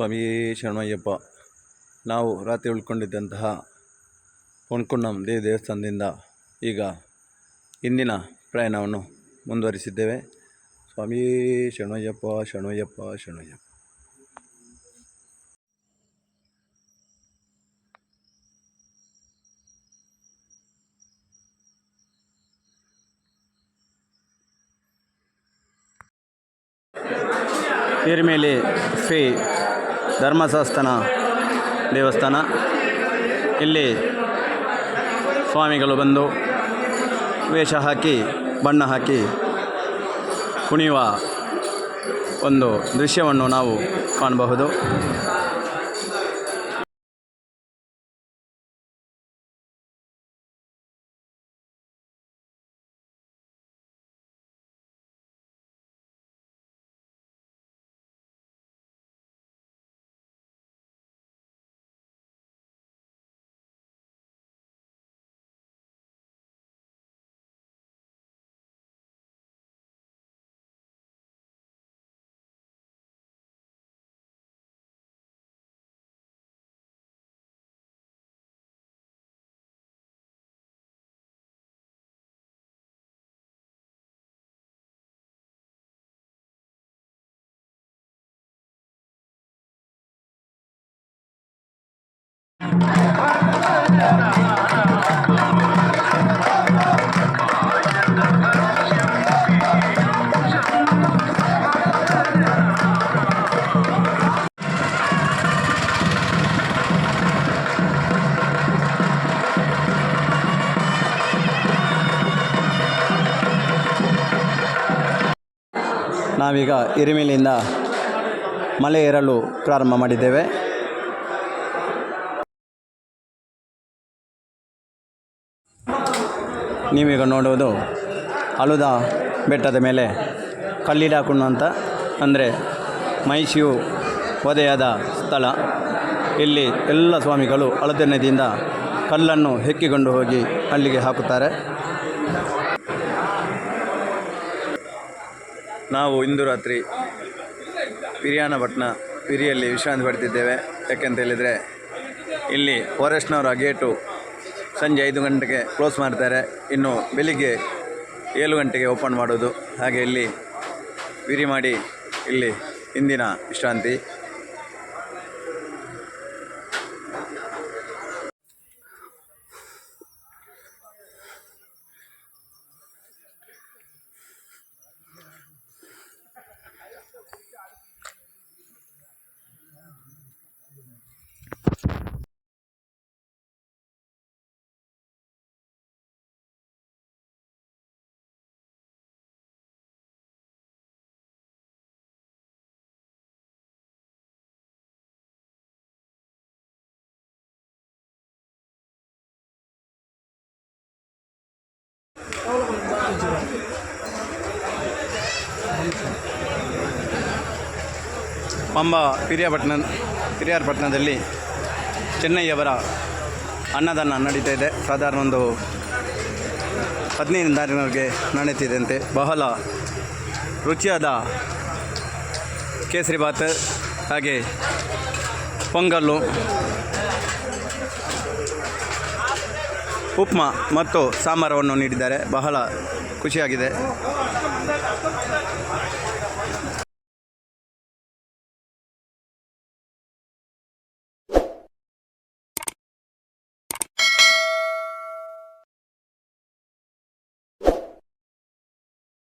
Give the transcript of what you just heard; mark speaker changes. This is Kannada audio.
Speaker 1: ಸ್ವಾಮಿ ಶರಣಯ್ಯಪ್ಪ, ನಾವು ರಾತ್ರಿ ಉಳ್ಕೊಂಡಿದ್ದಂತಹ ಪೊನ್ಕುನ್ನಂ ದೇವಿ ದೇವಸ್ಥಾನದಿಂದ ಈಗ ಇಂದಿನ ಪ್ರಯಾಣವನ್ನು ಮುಂದುವರಿಸಿದ್ದೇವೆ. ಸ್ವಾಮಿ ಶರಣಯ್ಯಪ್ಪ ಶರಣಯ್ಯಪ್ಪ ಶರಣಯ್ಯಪ್ಪ. ಮೇಲೆ ಶ್ರೀ ಧರ್ಮಶಾಸ್ತ್ರನ ದೇವಸ್ಥಾನ. ಇಲ್ಲಿ ಸ್ವಾಮಿಗಳು ಬಂದು ವೇಷ ಹಾಕಿ ಬಣ್ಣ ಹಾಕಿ ಕುಣಿಯುವ ಒಂದು ದೃಶ್ಯವನ್ನು ನಾವು ಕಾಣಬಹುದು. ನಾವೀಗ ಹಿರಿಮೇಲಿಯಿಂದ ಮಳೆ ಏರಲು ಪ್ರಾರಂಭ ಮಾಡಿದ್ದೇವೆ. ನೀವೀಗ ನೋಡುವುದು ಅಲುದ ಬೆಟ್ಟದ ಮೇಲೆ ಕಲ್ಲಿಡಾಕುಣ್ಣು ಅಂತ ಅಂದರೆ ಮೈಸೂರು ವಧೆಯಾದ ಸ್ಥಳ. ಇಲ್ಲಿ ಎಲ್ಲ ಸ್ವಾಮಿಗಳು ಅಳತೆ ನದಿಯಿಂದ ಕಲ್ಲನ್ನು ಹೆಕ್ಕಿಕೊಂಡು ಹೋಗಿ ಅಲ್ಲಿಗೆ ಹಾಕುತ್ತಾರೆ. ನಾವು ಇಂದು ರಾತ್ರಿ ಪಿರಿಯಾನಪಟ್ಟಣ ಪಿರಿಯಲ್ಲಿ ವಿಶ್ರಾಂತಿ ಪಡ್ತಿದ್ದೇವೆ ಯಾಕೆಂತ ಹೇಳಿದರೆ ಇಲ್ಲಿ ಫಾರೆಸ್ಟ್ನವರ ಗೇಟು ಸಂಜೆ ಐದು ಗಂಟೆಗೆ ಕ್ಲೋಸ್ ಮಾಡ್ತಾರೆ. ಇನ್ನು ಬೆಳಿಗ್ಗೆ ಏಳು ಗಂಟೆಗೆ ಓಪನ್ ಮಾಡೋದು ಹಾಗೆ ಇಲ್ಲಿ ವಿರಿ ಮಾಡಿ ಇಲ್ಲಿ ಇಂದಿನ ವಿಶ್ರಾಂತಿ. ಪಂಬ ಪಿರಿಯಾಪಟ್ಟಣ ಪಿರಿಯಾರಪಟ್ಟಣದಲ್ಲಿ ಚೆನ್ನೈಯವರ ಅನ್ನದಾನ ನಡೀತಾ ಇದೆ. ಸಾಧಾರಣ ಒಂದು ಹದಿನೈದು ನಡೀತಿದೆ ಅಂತೆ ಬಹಳ ರುಚಿಯಾದ ಕೇಸರಿ ಬಾತ್ ಹಾಗೆ ಪೊಂಗಲ್ಲು ಉಪ್ಮಾ ಮತ್ತು ಸಾಂಬಾರವನ್ನು ನೀಡಿದ್ದಾರೆ. ಬಹಳ ಖುಷಿಯಾಗಿದೆ.